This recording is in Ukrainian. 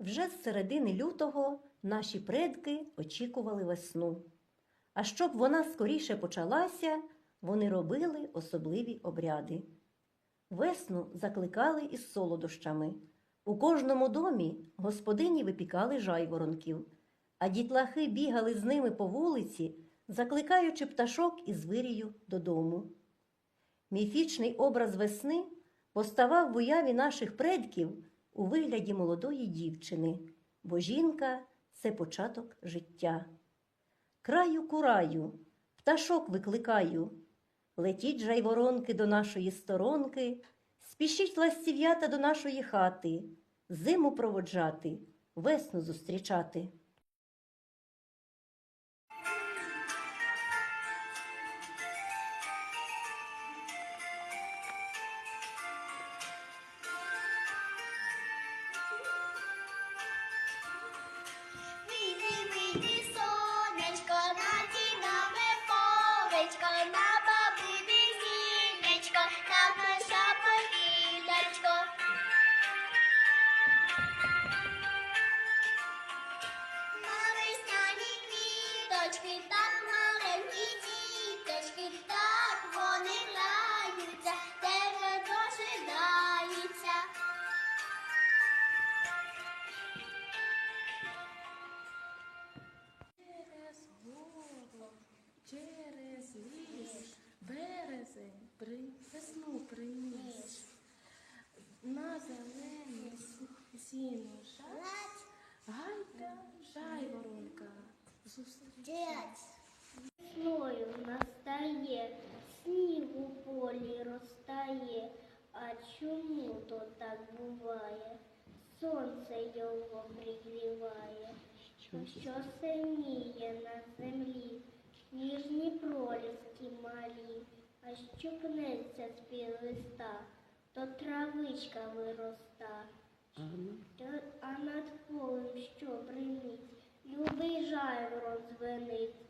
Вже з середини лютого наші предки очікували весну. А щоб вона скоріше почалася, вони робили особливі обряди. Весну закликали із солодощами. У кожному домі господині випікали жайворонків, а дітлахи бігали з ними по вулиці, закликаючи пташок із вирію додому. Міфічний образ весни поставав в уяві наших предків у вигляді молодої дівчини, бо жінка це початок життя. Краю кураю, пташок викликаю, летіть жайворонки до нашої сторонки, спішіть ластів'ята до нашої хати, зиму проводжати, весну зустрічати. Квіточки, так маленькі діточки, так зустрічать. Весною настає, сніг у полі розтає. А чому то так буває? Сонце його пригріває, що синіє на землі, ніжні проліски малі, а що пнеться з під листа, то травичка вироста. А над полем що бринить, любий жайворон дзвенить.